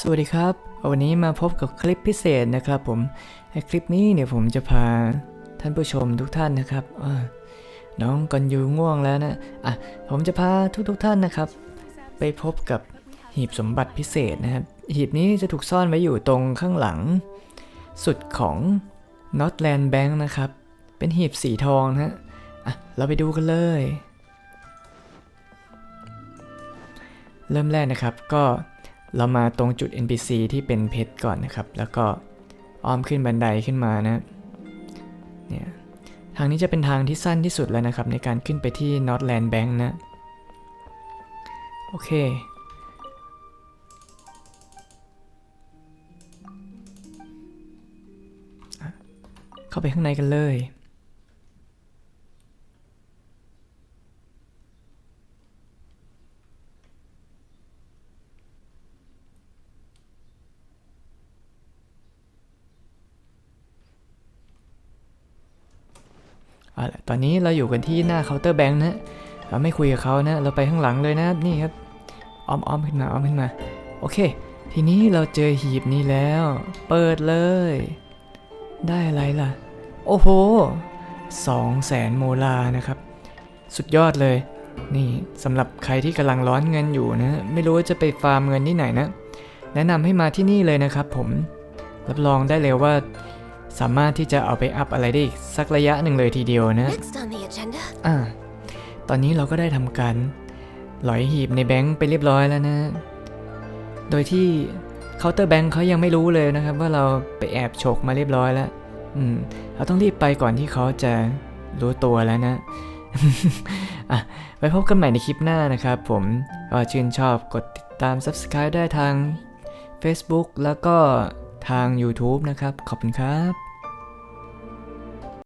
สวัสดีครับ วันนี้มาพบกับคลิปพิเศษนะครับผมคลิปนี้เนี่ยผมจะพาท่านผู้ชมทุกท่านนะครับน้องกันยูง่วงแล้วนะอะผมจะพาทุกๆทท่านนะครับ ไปพบกับหีบสมบัติพิเศษนะครับหีบนี้จะถูกซ่อนไว้อยู่ตรงข้างหลัง สุดของ Northland Bank นะครับ เป็นหีบสีทองนะฮะอะเราไปดูกันเลย เริ่มแรกนะครับก็ เรามาตรงจุด NPC ที่เป็นเพชรก่อนนะครับ แล้วก็อ้อมขึ้นบันไดขึ้นมานะ เนี่ยทางนี้จะเป็นทางที่สั้นที่สุดแล้วนะครับ ในการขึ้นไปที่ Northland Bank นะ โอเค เข้าไปข้างในกันเลย เอาละตอนนี้เราอยู่กันที่หน้าเคาน์เตอร์แบงค์นะเราไม่คุยกับเขานะ เราไปข้างหลังเลยนะนี่ครับอ้อมอ้อมขึ้นมาอ้อมขึ้นมา โอเค ทีนี้เราเจอหีบนี้แล้ว เปิดเลย ได้อะไรล่ะ โอ้โหสองแสนโมลานะครับ สุดยอดเลย นี่สำหรับใครที่กำลังร้อนเงินอยู่นะ ไม่รู้ว่าจะไปฟาร์มเงินที่ไหนนะ แนะนำให้มาที่นี่เลยนะครับผม รับรองได้เลยว่า สามารถที่จะเอาไปอัพอะไรได้อีกสักระยะหนึ่งเลยทีเดียวนะ Next on the agenda, อ่าตอนนี้เราก็ได้ทำการหลอยหีบในแบงค์ไปเรียบร้อยแล้วนะ โดยที่เคาน์เตอร์แบงค์เขายังไม่รู้เลยนะครับ ว่าเราไปแอบฉกมาเรียบร้อยแล้ว อืม เราต้องรีบไปก่อนที่เขาจะรู้ตัวแล้วนะอะไว้พบกันใหม่ในคลิปหน้านะครับผมก็ชื่นชอบกดติดตาม Subscribe ได้ทาง Facebook แล้วก็ ทาง YouTube นะครับ ขอบคุณครับ